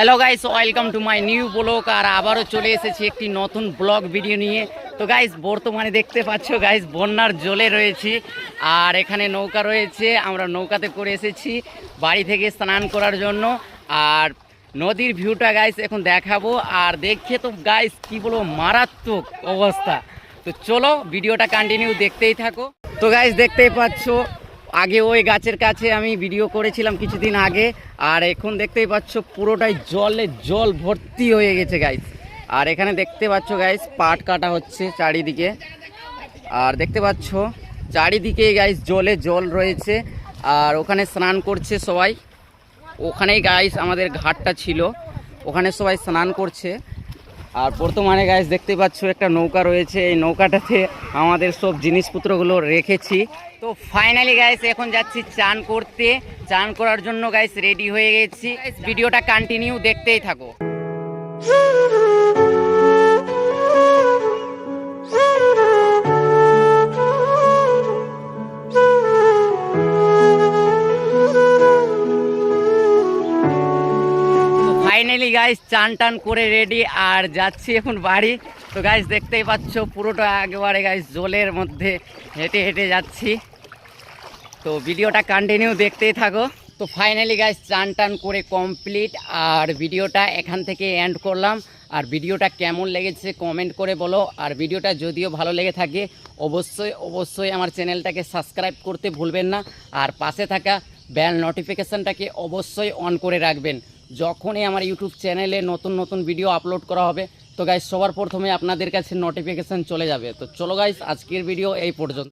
Hello guys welcome to my new blog আর আবারও চলে এসেছি একটি নতুন ব্লগ ভিডিও নিয়ে। তো গাইস বর্তমানে দেখতে পাচ্ছ গাইস বন্যার জলে রয়েছি আর এখানে নৌকা রয়েছে। আমরা নৌকাতে করে এসেছি বাড়ি থেকে স্নান করার জন্য আর নদীর ভিউটা গাইস এখন দেখাবো। আর দেখে তো গাইস কি বলব, মারাত্মক অবস্থা। তো চলো ভিডিওটা কন্টিনিউ দেখতেই থাকো। তো গাইস দেখতেই পাচ্ছ আগে ওই গাছের কাছে আমি ভিডিও করেছিলাম কিছুদিন আগে, আর এখন দেখতেই পাচ্ছ পুরোটাই জলে জল ভর্তি হয়ে গেছে গাইস আর এখানে দেখতে পাচ্ছ গাইস পাট কাটা হচ্ছে চারিদিকে। আর দেখতে পাচ্ছ চারিদিকে গাইস জলে জল রয়েছে। আর ওখানে স্নান করছে সবাই। ওখানেই গাইস আমাদের ঘাটটা ছিল। ওখানে সবাই স্নান করছে। আর বর্তমানে গাইস দেখতে পাচ্ছ একটা নৌকা রয়েছে। এই নৌকাটাতে আমাদের সব জিনিসপত্রগুলো রেখেছি। তো ফাইনালি গাইস এখন যাচ্ছি চান করতে। চান করার জন্য গাইস রেডি হয়ে গেছি। ভিডিওটা কন্টিনিউ দেখতেই থাকো। ফাইনালি গাইস চান টান করে রেডি আর যাচ্ছি এখন বাড়ি। তো গাইস দেখতেই পাচ্ছ, পুরোটা একেবারে গাইস জলের মধ্যে হেঁটে হেঁটে যাচ্ছি। তো ভিডিওটা কন্টিনিউ দেখতেই থাকো। তো ফাইনালি গাইস চান টান করে কমপ্লিট আর ভিডিওটা এখান থেকে এন্ড করলাম। আর ভিডিওটা কেমন লেগেছে কমেন্ট করে বলো। আর ভিডিওটা যদিও ভালো লেগে থাকে, অবশ্যই অবশ্যই আমার চ্যানেলটাকে সাবস্ক্রাইব করতে ভুলবেন না। আর পাশে থাকা বেল নোটিফিকেশানটাকে অবশ্যই অন করে রাখবেন। যখনই আমার ইউটিউব চ্যানেলে নতুন নতুন ভিডিও আপলোড করা হবে, তো গাইজ সবার প্রথমে আপনাদের কাছে নোটিফিকেশান চলে যাবে। তো চলো গাইজ আজকের ভিডিও এই পর্যন্ত।